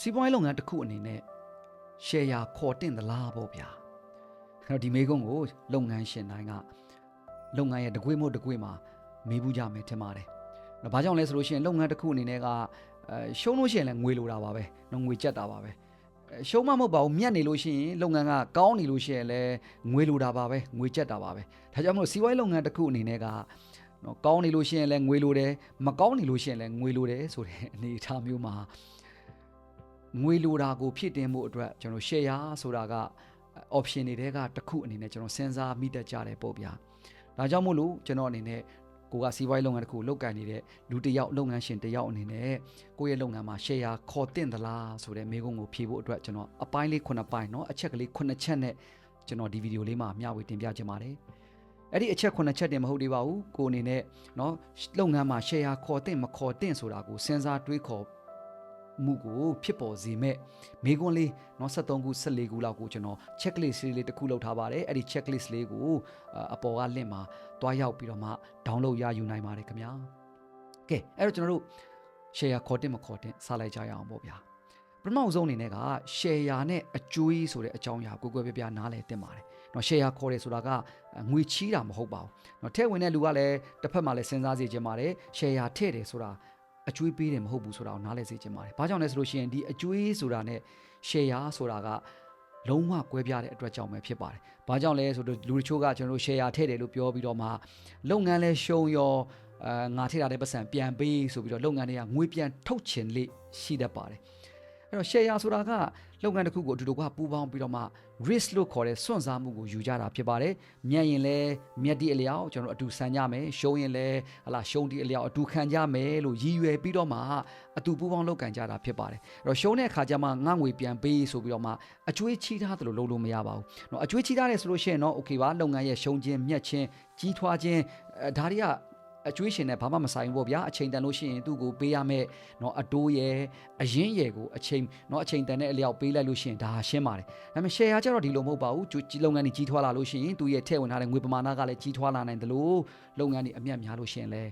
စီးပွားရေးလုပ်ငန်းတစ်ခုအနေနဲ့ share ခေါ်တင်သလားပေါ့ဗျာအဲ့တော့ဒီမေးခွန်းကိုလုပ်ငန်းရှင်တိုင်းကလုပ်ငန်းရဲ့တကွေ့မို့တကွေ့မှာမေးဘူးကြမယ်ထင်ပါတယ်။ဒါဘာကြောင့်လဲဆိုလို့ရှိရင်လုပ်ငန်းတစ်ခုအနေနဲ့ကအဲရှုံးလို့ရှိရင်လည်းငွေလိုတာပါပဲ။နော်ငွေကြက်တာပါပဲ။အဲရှုံးမှမဟုတ်ပါဘူးမြတ်နေလို့ရှိရင်လုပ်ငန်းကကောင်းနေလို့ရှိရင်လည်းငွေလိုတာပါပဲငွေကြက်တာပါပဲ။ဒါကြောင့်မလို့စီးပွားရေးလုပ်ငန်းတစ်ခုအနေနဲ့ကနော်ကောင်းနေလို့ရှိရင်လည်းငွေလိုတယ်မကောင်းနေလို့ရှိရင်လည်းငွေလိုတယ်ဆိုတဲ့အနေအထားမျိုးမှာ ငွေလိုတာကိုဖြစ်တင်မှုအတွက်ကျွန်တော် share ဆိုတာက option တွေတဲကတစ်ခုအနေနဲ့ကျွန်တော်စဉ်းစားမိတတ်ကြတယ်ပေါ့ဗျာဒါကြောင့်မို့လို့ကျွန်တော်အနေနဲ့ကိုကစီးပွားရေးလုပ်ငန်းတစ်ခုလုပ်ကိုင်နေတဲ့လူတစ်ယောက်လုပ်ငန်းရှင်တစ်ယောက်အနေနဲ့ကိုယ့်ရဲ့လုပ်ငန်းမှာ share ခေါ်တင်သလားဆိုတဲ့မေးခွန်းကိုဖြေဖို့အတွက်ကျွန်တော်အပိုင်းလေး9ပိုင်းเนาะအချက်ကလေး9ချက်နဲ့ကျွန်တော်ဒီဗီဒီယိုလေးမှာမျှဝေတင်ပြချင်ပါတယ်အဲ့ဒီအချက်9ချက်တင်မဟုတ်သေးပါဘူးကိုအနေနဲ့เนาะလုပ်ငန်းမှာ share ခေါ်တင်မခေါ်တင်ဆိုတာကိုစဉ်းစားတွေးခေါ် မှုကိုဖြစ်ပေါ်စေမဲ့မေးခွန်းလေးเนาะ73ခု14ခုလောက်ကိုကျွန်တော် checklist လေးတစ်ခုလုပ်ထားပါတယ်အဲ့ဒီ checklist လေးကိုအပေါ်က link မှာတွားရောက်ပြီးတော့မှ download ရယူနိုင်ပါတယ်ခင်ဗျာကဲအဲ့တော့ကျွန်တော်တို့ share ခေါ်တင်မခေါ်တင်စလိုက်ကြရအောင်ပေါ့ဗျာပထမဆုံးအနေနဲ့က share နဲ့အကျိုးဆိုတဲ့အကြောင်းအရာကိုကိုယ်ပြပြနားလည်တင်ပါတယ်เนาะ share ခေါ်တယ်ဆိုတာကငွေချီးတာမဟုတ်ပါဘူးเนาะထဲဝင်တဲ့လူကလည်းတစ်ဖက်မှာလည်းစဉ်းစားစီခြင်းပါတယ် share ထည့်တယ်ဆိုတာ အကျွေးပေးတယ်မဟုတ်ဘူးဆိုတာကိုနားလည်စေချင်ပါတယ်။ဘာကြောင့်လဲဆိုလို့ရှိရင်ဒီအကျွေးဆိုတာနဲ့ share ဆိုတာကလုံးဝကွဲပြားတဲ့အတွက်ကြောင့်ပဲဖြစ်ပါတယ်။ဘာကြောင့်လဲဆိုတော့လူတချို့ကကျွန်တော်တို့ share ထည့်တယ်လို့ပြောပြီးတော့မှလုပ်ငန်းလဲရှုံရောအဲငါထည့်တာတဲ့ပတ်စံပြန်ပေးဆိုပြီးတော့လုပ်ငန်းတွေကငွေပြန်ထုတ်ချင်လေရှိတတ်ပါတယ်။ အဲ့တော့ share ဆိုတာကလုပ်ငန်းတစ်ခုကိုအတူတူကပူးပေါင်းပြီးတော့မှ risk လို့ခေါ်တဲ့စွန့်စားမှုကိုယူကြတာဖြစ်ပါတယ်။မြန်ရင်လည်းမြက်တီအလျောက်ကျွန်တော်အတူဆန်ကြမယ်။ရှုံးရင်လည်းဟလာရှုံးတီအလျောက်အတူခံကြမယ်လို့ရည်ရွယ်ပြီးတော့မှအတူပူးပေါင်းလုပ်ကန်ကြတာဖြစ်ပါတယ်။အဲ့တော့ရှုံးတဲ့အခါကျမှငှငွေပြန်ပေးဆိုပြီးတော့မှအကျွေးချီးထားသလိုလုပ်လို့မရပါဘူး။နော်အကျွေးချီးထားတယ်ဆိုလို့ရှိရင်တော့ okay ပါလုပ်ငန်းရဲ့ရှုံးခြင်းမြက်ခြင်းကြီးထွားခြင်းဒါတွေက အကျွေးရှင်နဲ့ဘာမှမဆိုင်ဘူးပေါ့ဗျာအချိန်တန်လို့ရှိရင်သူ့ကိုပေးရမယ်เนาะအတိုးရယ်အရင်ရယ်ကိုအချိန်เนาะအချိန်တန်တဲ့အလျောက်ပေးလိုက်လို့ရှိရင်ဒါရှင်းပါတယ်ဒါပေမဲ့ share ကျတော့ဒီလိုမဟုတ်ပါဘူးကြီးလုပ်ငန်းတွေကြီးထွားလာလို့ရှိရင်သူ့ရဲ့ထည့်ဝင်ထားတဲ့ငွေပမာဏကလည်းကြီးထွားလာနိုင်တယ်လို့လုပ်ငန်းတွေအမြတ်များလို့ရှိရင်လည်း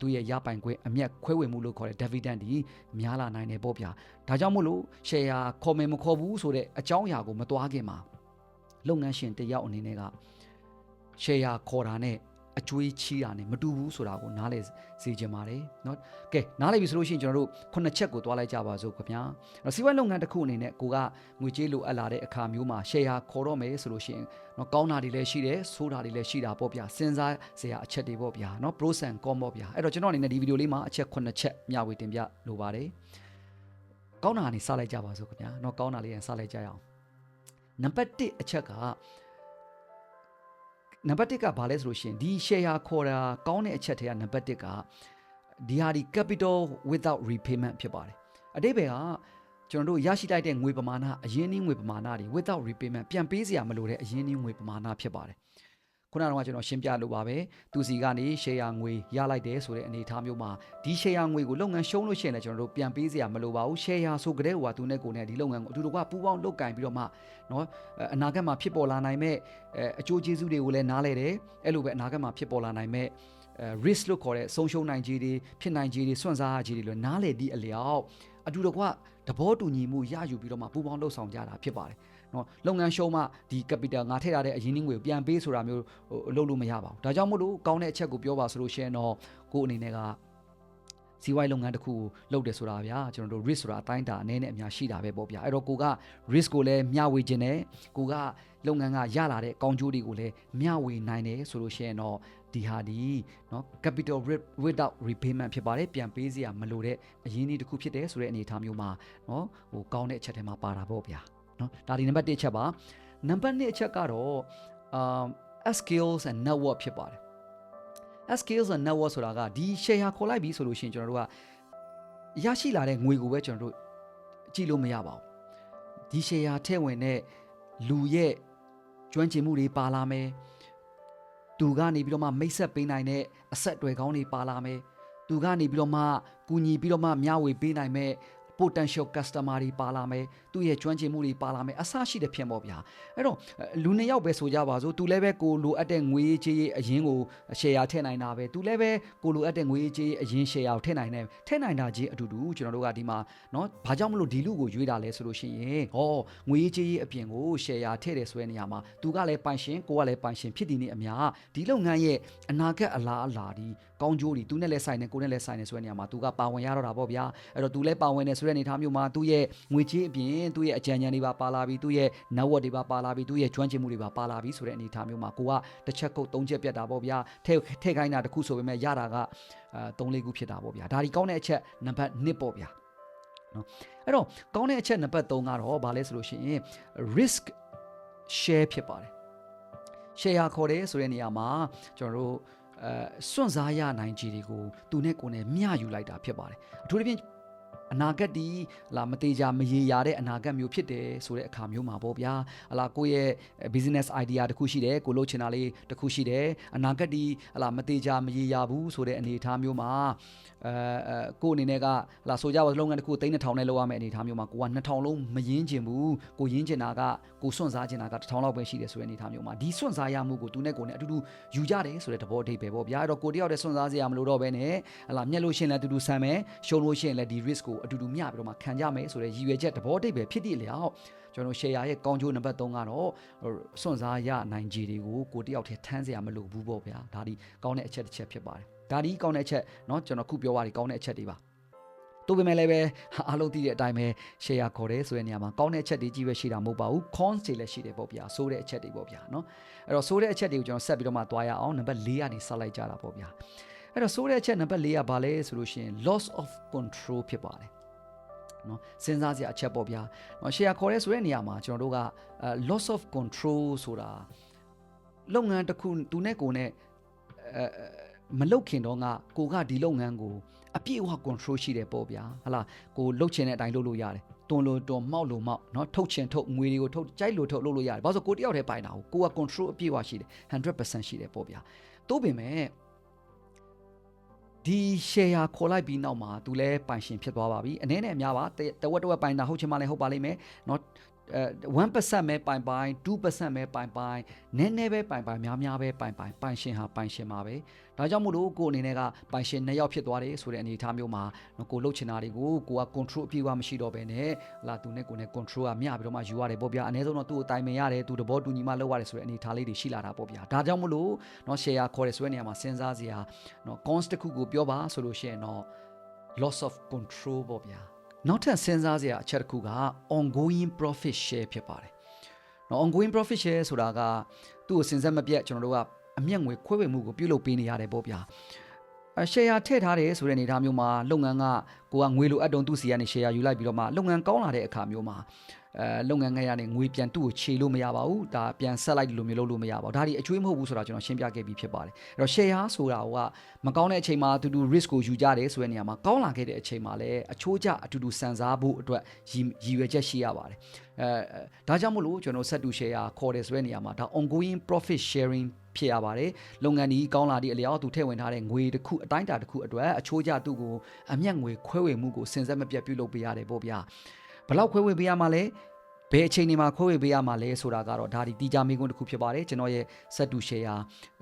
သူ့ရဲ့ရပိုင်ခွင့်အမျက်ခွဲဝေမှုလို့ခေါ်တဲ့ dividend ဒီများလာနိုင်တယ်ပေါ့ဗျာဒါကြောင့်မို့လို့ share ခေါ်မယ်မခေါ်ဘူးဆိုတဲ့အကြောင်းအရာကိုမတွားခင်မှာလုပ်ငန်းရှင်တယောက်အနေနဲ့က share ခေါ်တာနဲ့ အကျွေးချီးတာနဲ့မတူဘူးဆိုတာကိုနားလည်စေချင်ပါတယ်เนาะကဲနားလည်ပြီဆိုလို့ရှိရင်ကျွန်တော်တို့ခုနှစ်ချက်ကိုတွားလိုက်ကြပါစို့ခင်ဗျာအဲ့စီးပွားလုပ်ငန်းတစ်ခုအနေနဲ့ကိုကငွေကြေးလိုအပ်လာတဲ့အခါမျိုးမှာ share ခေါ်တော့မယ်ဆိုလို့ရှိရင်เนาะကောင်းတာတွေလည်းရှိတယ်ဆိုးတာတွေလည်းရှိတာပေါ့ဗျာစဉ်းစားစရာအချက်တွေပေါ့ဗျာเนาะ pros and cons ပေါ့ဗျာအဲ့တော့ကျွန်တော်အနေနဲ့ဒီဗီဒီယိုလေးမှာအချက်ခုနှစ်ချက်မျှဝေတင်ပြလိုပါတယ်ကောင်းတာကနေစလိုက်ကြပါစို့ခင်ဗျာเนาะကောင်းတာလေးရင်စလိုက်ကြရအောင်နံပါတ်1အချက်က နံပါတ်1ကဘာလဲဆိုလို့ရှိရင်ဒီ share ခေါ်တာကောင်းတဲ့အချက်တွေကနံပါတ်1ကဒီဟာဒီ capital without repayment ဖြစ်ပါတယ်အတိပ္ပယ်ကကျွန်တော်တို့ရရှိလိုက်တဲ့ငွေပမာဏအရင်းနှီးငွေပမာဏတွေ without repayment ပြန်ပေးစရာမလိုတဲ့အရင်းနှီးငွေပမာဏဖြစ်ပါတယ် ခုနကတော့ကျွန်တော်ရှင်းပြလို့ပါပဲသူစီကနေ share ငွေရလိုက်တယ်ဆိုတဲ့အနေအထားမျိုးမှာဒီ share ငွေကိုလုပ်ငန်းရှုံးလို့ရှိရင်လည်းကျွန်တော်တို့ပြန်ပေးစရာမလိုပါဘူး share ဆိုကြတဲ့ဟိုကသူနဲ့ကိုနဲ့ဒီလုပ်ငန်းကိုအတူတူကပူးပေါင်းလုပ်ကင်ပြီးတော့မှเนาะအနာဂတ်မှာဖြစ်ပေါ်လာနိုင်မဲ့အကျိုးကျေးဇူးတွေကိုလည်းနားလဲတယ်အဲ့လိုပဲအနာဂတ်မှာဖြစ်ပေါ်လာနိုင်မဲ့ risk လို့ခေါ်တဲ့ဆုံးရှုံးနိုင်ခြေတွေဖြစ်နိုင်ခြေတွေစွန့်စားခြေတွေလို့နားလေဒီအလျောက်အတူတကွသဘောတူညီမှုရယူပြီးတော့မှပူးပေါင်းလှုပ်ဆောင်ကြတာဖြစ်ပါတယ် နော်လုပ်ငန်းရှုံးမှဒီ capital ငါထည့်ရတဲ့အရင်းနှီးငွေကိုပြန်ပေးဆိုတာမျိုးဟိုလုပ်လို့မရပါဘူးဒါကြောင့်မို့လို့ကောင်းတဲ့အချက်ကိုပြောပါဆိုလို့ရှိရင်တော့ကိုယ်အနေနဲ့ကစီးပွားရေးလုပ်ငန်းတစ်ခုကိုလုပ်တယ်ဆိုတာဗျာကျွန်တော်တို့ risk ဆိုတာအတိုင်းတာအနေနဲ့အများရှိတာပဲပေါ့ဗျာအဲ့တော့ကိုက risk ကိုလည်းမျှဝေခြင်းနဲ့ကိုကလုပ်ငန်းကရလာတဲ့ကောင်းကျိုးတွေကိုလည်းမျှဝေနိုင်တယ်ဆိုလို့ရှိရင်တော့ဒီဟာဒီเนาะ capital without repayment ဖြစ်ပါတယ်ပြန်ပေးစရာမလိုတဲ့အရင်းအနှီးတစ်ခုဖြစ်တယ်ဆိုတဲ့အနေအထားမျိုးမှာเนาะဟိုကောင်းတဲ့အချက်ထဲမှာပါတာပေါ့ဗျာ နော်ဒါဒီနံပါတ်1အချက်ပါနံပါတ်2အချက်ကတော့အာ skills and network ဖြစ်ပါတယ် skills and network ဆိုတာကဒီ share ခေါ်လိုက်ပြီဆိုလို့ရှိရင်ကျွန်တော်တို့ကရရှိလာတဲ့ငွေကိုပဲကျွန်တော်တို့ကြည့်လို့မရပါဘူးဒီ share ထည့်ဝင်တဲ့လူရဲ့ကျွမ်းကျင်မှုတွေပါလာမယ်သူကနေပြီးတော့မှမိတ်ဆက်ပေးနိုင်တဲ့အဆက်အသွယ်ကောင်းတွေပါလာမယ်သူကနေပြီးတော့မှကူညီပြီးတော့မှမျှဝေပေးနိုင်မဲ့ potential customer တွေပါလာမယ်သူ့ရဲ့ကျွမ်းကျင်မှုတွေပါလာမယ်အဆရှိတဲ့ဖြစ်ပေါ့ဗျာအဲ့တော့လူနှစ်ယောက်ပဲဆိုကြပါစို့သူလည်းပဲကိုလိုအပ်တဲ့ငွေကြေးအရင်ကို share ထည့်နိုင်တာပဲသူလည်းပဲကိုလိုအပ်တဲ့ငွေကြေးအရင် share ကိုထည့်နိုင်တယ်ထည့်နိုင်တာကြီးအတူတူကျွန်တော်တို့ကဒီမှာเนาะဘာကြောင့်မလို့ဒီလူကိုရွေးတာလဲဆိုလို့ရှိရင်ဟောငွေကြေးအပြင်ကို share ထည့်တယ်ဆိုတဲ့နေရာမှာသူကလည်းပိုင်ရှင်ကိုကလည်းပိုင်ရှင်ဖြစ်တည်နေအများဒီလုပ်ငန်းရဲ့အနာဂတ်အလားအလာဒီကောင်းကျိုးဒီသူနဲ့လည်းဆိုင်တယ်ကိုနဲ့လည်းဆိုင်တယ်ဆိုတဲ့နေရာမှာသူကပါဝင်ရတော့တာပေါ့ဗျာအဲ့တော့သူလည်းပါဝင်တယ်ဆို တဲ့အနေအထားမျိုးမှာသူ့ရဲ့ငွေကြေးအပြင်သူ့ရဲ့အကြံဉာဏ်တွေပါပါလာပြီးသူ့ရဲ့ network တွေပါပါလာပြီးသူ့ရဲ့ကျွမ်းကျင်မှုတွေပါပါလာပြီးဆိုတဲ့အနေအထားမျိုးမှာကိုကတစ်ချက်ကုတ်သုံးချက်ပြတ်တာပေါ့ဗျာထဲထဲခိုင်းတာတစ်ခုဆိုပေမဲ့ရတာကအဲ၃လေးခုဖြစ်တာပေါ့ဗျာဒါဒီကောင်းတဲ့အချက်နံပါတ်1ပေါ့ဗျာနော်အဲ့တော့ကောင်းတဲ့အချက်နံပါတ်3ကတော့ဘာလဲဆိုလို့ရှိရင် risk share ဖြစ်ပါတယ် share ခေါ်တယ်ဆိုတဲ့နေရာမှာကျွန်တော်တို့အဲစွန့်စားရနိုင်ခြေတွေကိုသူနဲ့ကိုယ်နဲ့မျှယူလိုက်တာဖြစ်ပါတယ်အထူးသဖြင့် အနာဂတ်ဒီလာမသေးကြမရေရာတဲ့အနာဂတ်မျိုးဖြစ်တယ်ဆိုတဲ့အခါမျိုးမှာပေါ့ဗျာဟလာကိုယ့်ရဲ့ business idea တစ်ခုရှိတယ်ကိုလုပ်ချင်တာလေးတစ်ခုရှိတယ်အနာဂတ်ဒီဟလာမသေးကြမရေရာဘူးဆိုတဲ့အနေအထားမျိုးမှာအဲအဲကိုအနေနဲ့ကလာဆိုကြပါလုပ်ငန်းတစ်ခုသိန်း2000နဲ့လုပ်ရမယ့်အနေအထားမျိုးမှာကိုက2000လုံးမရင်းချင်ဘူးကိုရင်းချင်တာကကိုစွန့်စားချင်တာက1000လောက်ပဲရှိတယ်ဆိုတဲ့အနေအထားမျိုးမှာဒီစွန့်စားရမှုကိုသူနဲ့ကိုနဲ့အတူတူယူကြတယ်ဆိုတဲ့သဘောအဓိပ္ပာယ်ပေါ့ဗျာအဲ့တော့ကိုတယောက်တည်းစွန့်စားစရာမလိုတော့ဘဲနဲ့ဟလာမျက်လို့ရှရင်လည်းအတူတူဆမ်းမယ်ရှုံလို့ရှရင်လည်းဒီ risk ကိုအတူတူမျှပြီးတော့မှခံကြမယ်ဆိုတဲ့ရည်ရွယ်ချက်သဘောအဓိပ္ပာယ်ဖြစ်သည့်လျောက်ကျွန်တော် share ရဲ့ကောင်းကျိုးနံပါတ်3ကတော့စွန့်စားရနိုင်ခြေတွေကိုကိုတယောက်တည်းထမ်းစရာမလိုဘူးပေါ့ဗျာဒါဒီကောင်းတဲ့အချက်တစ်ချက်ဖြစ်ပါတယ်ဒါဒီကောင်းတဲ့အချက်เนาะကျွန်တော်ခုပြောပါဒီကောင်းတဲ့အချက်တွေပါတို့ပေမဲ့လည်းပဲအားလုံးသိတဲ့အတိုင်းပဲ share ခေါ်တယ်ဆိုတဲ့နေရာမှာကောင်းတဲ့အချက်တွေကြီးပဲရှိတာမဟုတ်ပါဘူး cons တွေလည်းရှိတယ်ပေါ့ဗျာဆိုးတဲ့အချက်တွေပေါ့ဗျာเนาะအဲ့တော့ဆိုးတဲ့အချက်တွေကိုကျွန်တော်ဆက်ပြီးတော့မှသွားရအောင်နံပါတ်4ကနေဆက်လိုက်ကြတာပေါ့ဗျာ အဲ့တော့ဆိုးတဲ့အချက်နံပါတ်4ကဘာလဲဆိုလို့ရှိရင် loss of control ဖြစ်ပါတယ်နော်စဉ်းစားစရာအချက်ပေါ့ဗျာနော် share ခေါ်ရဲဆိုတဲ့နေရာမှာကျွန်တော်တို့က loss of control ဆိုတာလုပ်ငန်းတစ်ခုသူနဲ့ကိုနဲ့အဲမလုတ်ခင်တော့ကကိုကဒီလုပ်ငန်းကိုအပြည့်အဝ control ရှိတယ်ပေါ့ဗျာဟလာကိုလုတ်ချင်တဲ့အတိုင်းလုပ်လို့ရတယ်တွန်လို့တွန်မောက်လို့မောက်เนาะထုတ်ချင်ထုတ်ငွေတွေကိုထုတ်ကြိုက်လို့ထုတ်လုပ်လို့ရတယ်ဘာလို့ဆိုကိုတယောက်တည်းပိုင်တာကိုကိုက control အပြည့်အဝရှိတယ်100%ရှိတယ်ပေါ့ဗျာတိုးပင်မဲ့ ဒီ share ခေါ်လိုက်ပြီးနောက်မှာသူလဲပိုင်ရှင်ဖြစ်သွားပါပြီအနေနဲ့အများပါတဝက်တဝက်ပိုင်တာဟုတ်ချင်မှလည်းဟုတ်ပါလိမ့်မယ်เนาะအဲ 1%ပဲပိုင်ပိုင်2%ပဲပိုင်ပိုင်နည်းနည်းပဲပိုင်ပိုင်များများပဲပိုင်ပိုင်ပိုင်ရှင်ဟာပိုင်ရှင်ပါပဲဒါကြောင့်မို့လို့ကိုအနေနဲ့ကပိုင်ရှင်နှစ်ယောက်ဖြစ်သွားတယ်ဆိုတဲ့အနေအထားမျိုးမှာကိုလှုပ်ချင်တာတွေကိုကိုက control အပြည့်အဝမရှိတော့ဘဲနဲ့လာသူနဲ့ကိုနဲ့ control ကမျှပြီးတော့မှယူရတယ်ပေါ့ဗျာအနည်းဆုံးတော့သူ့ကိုတိုင်ပင်ရတယ်သူတဘောတူညီမှလုပ်ရတယ်ဆိုတဲ့အနေအထားလေးတွေရှိလာတာပေါ့ဗျာဒါကြောင့်မို့လို့เนาะ share ခေါ်တယ်ဆိုတဲ့နေရာမှာစဉ်းစားစရာเนาะ cons တစ်ခုကိုပြောပါဆိုလို့ရှိရင်တော့ loss of control ပေါ့ဗျာ နောက်ထပ်စဉ်းစားစရာအချက်တစ်ခုက ongoing profit share ဖြစ်ပါတယ်။နော် ongoing profit share ဆိုတာကသူ့ကိုစဉ်ဆက်မပြတ်ကျွန်တော်တို့ကအမျက်ငွေခွဲဝေမှုကိုပြုလုပ်ပေးနေရတယ်ပေါ့ဗျာ။အ share ထည့်ထားတယ်ဆိုတဲ့အနေအထားမျိုးမှာလုပ်ငန်းကကိုကငွေလိုအပ်တုံသူ့စီကနေ share ယူလိုက်ပြီးတော့မှလုပ်ငန်းကောင်းလာတဲ့အခါမျိုးမှာ အဲလုပ်ငန်းငယ်ရနေငွေပြန်သူ့ကိုခြေလို့မရပါဘူးဒါပြန်ဆက်လိုက်လို့မျိုးလုပ်လို့မရပါဘူးဒါဒီအကျွေးမဟုတ်ဘူးဆိုတာကျွန်တော်ရှင်းပြခဲ့ပြီးဖြစ်ပါတယ်အဲ့တော့ share ဆိုတာကမကောင်းတဲ့အချိန်မှာအတူတူ risk ကိုယူကြတယ်ဆိုတဲ့နေရာမှာကောင်းလာခဲ့တဲ့အချိန်မှာလည်းအချိုးကျအတူတူစံစားဖို့အတွက်ရည်ရွယ်ချက်ရှိရပါတယ်အဲဒါကြောင့်မို့လို့ကျွန်တော်ဆက်တူ share ခေါ်တယ်ဆိုတဲ့နေရာမှာဒါ ongoing profit sharing ဖြစ်ရပါတယ်လုပ်ငန်းကြီးကောင်းလာသည့်အလျောက်သူထည့်ဝင်ထားတဲ့ငွေတစ်ခုအတိုင်းအတာတစ်ခုအတွက်အချိုးကျသူ့ကိုအမျက်ငွေခွဲဝေမှုကိုစဉ်ဆက်မပြတ်ပြုလုပ်ပေးရတယ်ပေါ့ဗျာ ဘလောက်ခွဲဝေပေးရမှာလဲဘယ်အချိန်ဒီမှာခွဲဝေပေးရမှာလဲဆိုတာကတော့ဒါဒီတီးကြမိကွန်းတစ်ခုဖြစ်ပါတယ်ကျွန်တော်ရဲ့ဆက်တူ share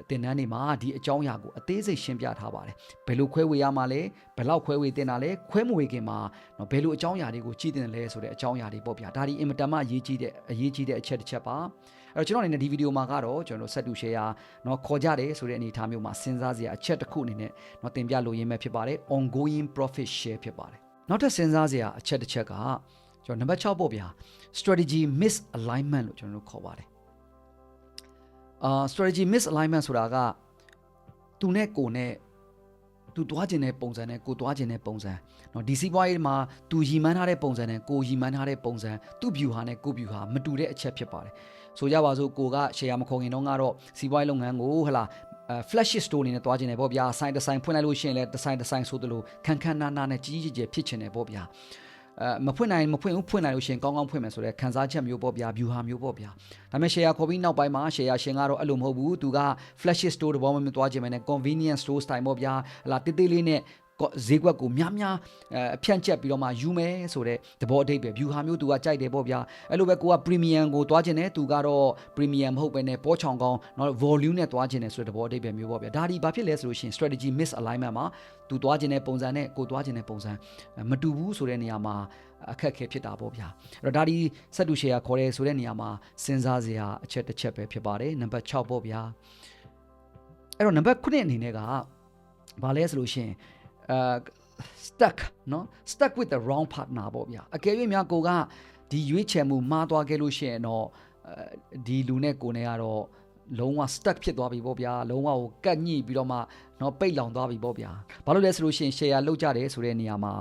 တင်တန်းတွေမှာဒီအကြောင်းအရာကိုအသေးစိတ်ရှင်းပြထားပါတယ်ဘယ်လိုခွဲဝေရမှာလဲဘယ်လောက်ခွဲဝေတင်တာလဲခွဲမဝေခင်မှာနော်ဘယ်လိုအကြောင်းအရာတွေကိုကြည့်တင်လဲဆိုတဲ့အကြောင်းအရာတွေပေါ့ဗျာဒါဒီအင်မတန်မှအရေးကြီးတဲ့အရေးကြီးတဲ့အချက်တစ်ချက်ပါအဲ့တော့ကျွန်တော်အနေနဲ့ဒီဗီဒီယိုမှာကတော့ကျွန်တော်ဆက်တူ share เนาะခေါ်ကြတယ်ဆိုတဲ့အနေအထားမျိုးမှာစဉ်းစားစရာအချက်တစ်ခုအနေနဲ့เนาะတင်ပြလိုရင်းပဲဖြစ်ပါတယ် ongoing profit share ဖြစ်ပါတယ်နောက်ထပ်စဉ်းစားစရာအချက်တစ်ချက်က ကျွန်တော်နံပါတ်6ပေါ့ဗျာ strategy misalignment လို့ကျွန်တော်တို့ခေါ်ပါတယ်အာ strategy misalignment ဆိုတာကသူနဲ့ကိုနဲ့သူသွားခြင်းတဲ့ပုံစံနဲ့ကိုသွားခြင်းတဲ့ပုံစံเนาะဒီစီးပွားရေးမှာသူရီမှန်းထားတဲ့ပုံစံနဲ့ကိုရီမှန်းထားတဲ့ပုံစံသူ့ view ဟာနဲ့ကို view ဟာမတူတဲ့အချက်ဖြစ်ပါတယ်ဆိုကြပါစို့ကိုက share မခေါ်ခင်တော့ကတော့စီးပွားရေးလုပ်ငန်းကိုဟလာအဲ flash store အနေနဲ့တွားခြင်းတယ်ပေါ့ဗျာဆိုင်တစ်ဆိုင်ဖွင့်လိုက်လို့ရှိရင်လည်းတစ်ဆိုင်တစ်ဆိုင်ဆိုသလိုခန်းခန်းနာနာနဲ့ကြီးကြီးကျယ်ဖြစ်ခြင်းတယ်ပေါ့ဗျာ အဲမဖွင့်နိုင်မဖွင့်ဘူးဖွင့်နိုင်လို့ရှိရင်ကောင်းကောင်းဖွင့်မယ်ဆိုတဲ့ခံစားချက်မျိုးပေါ့ဗျာ view ဟာမျိုးပေါ့ဗျာဒါပေမဲ့ share ခေါ်ပြီးနောက်ပိုင်းမှာ share ရှင်ကတော့အဲ့လိုမဟုတ်ဘူးသူက flash store တဘောမှမတွားခြင်းပဲနဲ့ convenience store style ပေါ့ဗျာဟလာတိတိလေးနဲ့ကော ဈေးကွက်ကိုများများအဖြန့်ချက်ပြီးတော့မှယူမယ်ဆိုတဲ့သဘောအဓိပ္ပာယ် view ဟာမျိုးသူကကြိုက်တယ်ပေါ့ဗျာအဲ့လိုပဲကိုက premium ကိုတွားခြင်းနဲ့သူကတော့ premium မဟုတ်ပဲနဲ့ပေါ်ချောင်ကောင်းနော် volume နဲ့တွားခြင်းနဲ့ဆိုတဲ့သဘောအဓိပ္ပာယ်မျိုးပေါ့ဗျာဒါဒီဘာဖြစ်လဲဆိုလို့ရှိရင် strategy misalignment မှာသူတွားခြင်းတဲ့ပုံစံနဲ့ကိုတွားခြင်းတဲ့ပုံစံမတူဘူးဆိုတဲ့နေရာမှာအခက်ခဲဖြစ်တာပေါ့ဗျာအဲ့တော့ဒါဒီဆက်တူ share ခေါ်တယ်ဆိုတဲ့နေရာမှာစဉ်းစားစရာအချက်တစ်ချက်ပဲဖြစ်ပါတယ်နံပါတ်6ပေါ့ဗျာအဲ့တော့နံပါတ်9အနေနဲ့ကဘာလဲဆိုလို့ရှိရင် အဲ stuck เนาะ stuck with the wrong partner ပေါ့ဗျာအကယ်၍များကိုကဒီရွေးချယ်မှုမှားသွားခဲ့လို့ရှိရင်တော့အဲဒီလူနဲ့ကိုနဲ့ကတော့လုံးဝ stuck ဖြစ်သွားပြီပေါ့ဗျာလုံးဝကိုကတ်ညှိပြီးတော့မှเนาะပိတ်လောင်သွားပြီပေါ့ဗျာဘာလို့လဲဆိုလို့ရှိရင် share လောက်ကြတယ်ဆိုတဲ့နေရာမှာ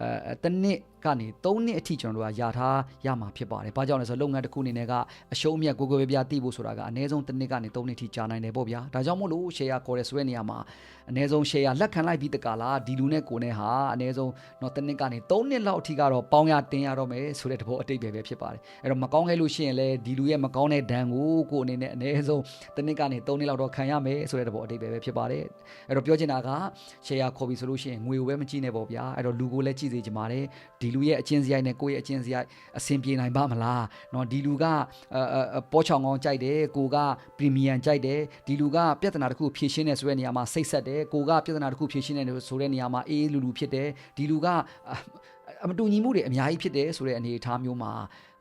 အဲတစ်နှစ် ကနေ3နှစ်အထိကျွန်တော်တို့ကယာထားရမှာဖြစ်ပါတယ်ဘာကြောင့်လဲဆိုတော့လုပ်ငန်းတစ်ခုအနေနဲ့ကအရှုံးအမြတ်ကိုကိုပဲပြသိဖို့ဆိုတာကအနည်းဆုံးတစ်နှစ်ကနေ3နှစ်ထိကြာနိုင်တယ်ပေါ့ဗျာဒါကြောင့်မို့လို့ share ခေါ်ရဲဆိုတဲ့နေရာမှာအနည်းဆုံး share လက်ခံလိုက်ပြီးတကလားဒီလူနဲ့ကိုနဲ့ဟာအနည်းဆုံးတော့တစ်နှစ်ကနေ3နှစ်လောက်အထိကတော့ပေါင်းရတင်ရတော့မယ်ဆိုတဲ့သဘောအတိတ်ပဲပဲဖြစ်ပါတယ်အဲ့တော့မကောင်းခဲ့လို့ရှိရင်လည်းဒီလူရဲ့မကောင်းတဲ့ဒဏ်ကိုကိုအနေနဲ့အနည်းဆုံးတစ်နှစ်ကနေ3နှစ်လောက်တော့ခံရမယ်ဆိုတဲ့သဘောအတိတ်ပဲပဲဖြစ်ပါတယ်အဲ့တော့ပြောချင်တာက share ခေါ်ပြီးဆိုလို့ရှိရင်ငွေကိုပဲမကြည့်နဲ့ပေါ့ဗျာအဲ့တော့လူကိုလည်းကြည့်စေချင်ပါတယ်ဒီလူရဲ့အချင်းစရိုက်နဲ့ကိုယ့်ရဲ့အချင်းစရိုက်အဆင်ပြေနိုင်ပါမလားเนาะဒီလူကပေါ်ချောင်ကောင်းကြိုက်တယ်ကိုကပရီမီယံကြိုက်တယ်ဒီလူကပြဿနာတစ်ခုဖြေရှင်းနေဆိုတဲ့နေရာမှာစိတ်ဆက်တယ်ကိုကပြဿနာတစ်ခုဖြေရှင်းနေဆိုတဲ့နေရာမှာအေးအေးလူလူဖြစ်တယ်ဒီလူကအမတူညီမှုတွေအများကြီးဖြစ်တယ်ဆိုတဲ့အနေအထားမျိုးမှာ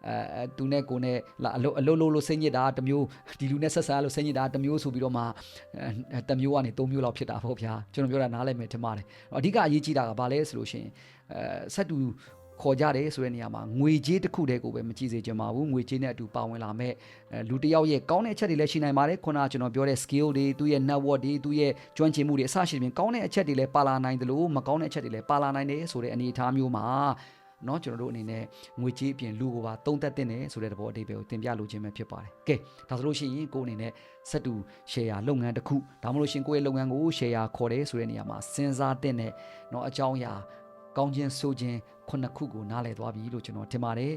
အဲသူနဲ့ကိုနဲ့လာအလုအလုလို့လို့စိတ်ညစ်တာတစ်မျိုးဒီလူနဲ့ဆက်ဆံလို့စိတ်ညစ်တာတစ်မျိုးဆိုပြီးတော့မှတစ်မျိုးကနေသုံးမျိုးလောက်ဖြစ်တာပေါ့ဗျာကျွန်တော်ပြောတာနားလည်မယ်ထင်ပါတယ်အဓိကအရေးကြီးတာကဘာလဲဆိုလို့ရှိရင်အဲဆက်တူ ခေါ်ကြတယ်ဆိုတဲ့နေရာမှာငွေကြေးတစ်ခုတည်းကိုပဲမကြည့်စေချင်ပါဘူးငွေကြေးနဲ့အတူပါဝင်လာမဲ့လူတစ်ယောက်ရဲ့ကောင်းတဲ့အချက်တွေလည်းရှိနိုင်ပါတယ်ခုနကကျွန်တော်ပြောတဲ့ skill တွေသူ့ရဲ့ network တွေသူ့ရဲ့ကျွမ်းကျင်မှုတွေအစရှိပြင်ကောင်းတဲ့အချက်တွေလည်းပါလာနိုင်တယ်လို့မကောင်းတဲ့အချက်တွေလည်းပါလာနိုင်တယ်ဆိုတဲ့အနေအထားမျိုးမှာเนาะကျွန်တော်တို့အနေနဲ့ငွေကြေးအပြင်လူကိုပါသုံးသက်တဲ့နေဆိုတဲ့သဘောအဓိပ္ပာယ်ကိုတင်ပြလိုခြင်းပဲဖြစ်ပါတယ်။ကဲဒါဆိုလို့ရှိရင်ကိုယ်အနေနဲ့စက်တူ share လုပ်ငန်းတစ်ခုဒါမှမဟုတ်ရှင်ကိုယ့်ရဲ့လုပ်ငန်းကို share ခေါ်တယ်ဆိုတဲ့နေရာမှာစဉ်းစားတဲ့နဲ့เนาะအကြောင်းအရာ ကောင်းခြင်းဆိုခြင်းခုနှစ်ခုကိုနားလည်သွားပြီလို့ကျွန်တော်ထင်ပါတယ်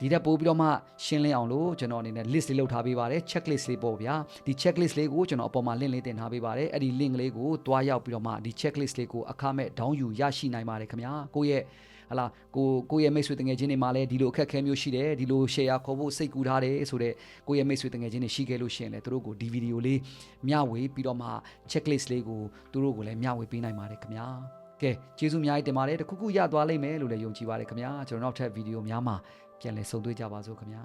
ဒီတက်ပို့ပြီးတော့မှရှင်းလင်းအောင်လို့ကျွန်တော်အနေနဲ့ list လေးလုပ်ထားပေးပါတယ် checklist လေးပေါ့ဗျာဒီ checklist လေးကိုကျွန်တော်အပေါ်မှာ link လေးတင်ထားပေးပါတယ်အဲ့ဒီ link လေးကိုတွားရောက်ပြီးတော့မှဒီ checklist လေးကိုအခမဲ့ down ယူရရှိနိုင်ပါတယ်ခင်ဗျာကိုယ့်ရဲ့ဟလာကိုကိုရဲ့မိတ်ဆွေတငယ်ချင်းတွေမှာလည်းဒီလိုအခက်အခဲမျိုးရှိတယ်ဒီလို share ခေါ်ဖို့စိတ်ကူးထားတယ်ဆိုတော့ကိုရဲ့မိတ်ဆွေတငယ်ချင်းတွေရှိခဲ့လို့ရှိရင်လည်းသူတို့ကိုဒီဗီဒီယိုလေးမျှဝေပြီးတော့မှ checklist လေးကိုသူတို့ကိုလည်းမျှဝေပေးနိုင်ပါတယ်ခင်ဗျာ ကဲကျေးဇူးအများကြီးတင်ပါတယ်တခုခုရသွားလိမ့်မယ်လို့လည်းယုံကြည်ပါတယ်ခင်ဗျာကျွန်တော်နောက်ထပ်ဗီဒီယိုများမှာပြန်လည်ဆုံတွေ့ကြပါစို့ခင်ဗျာ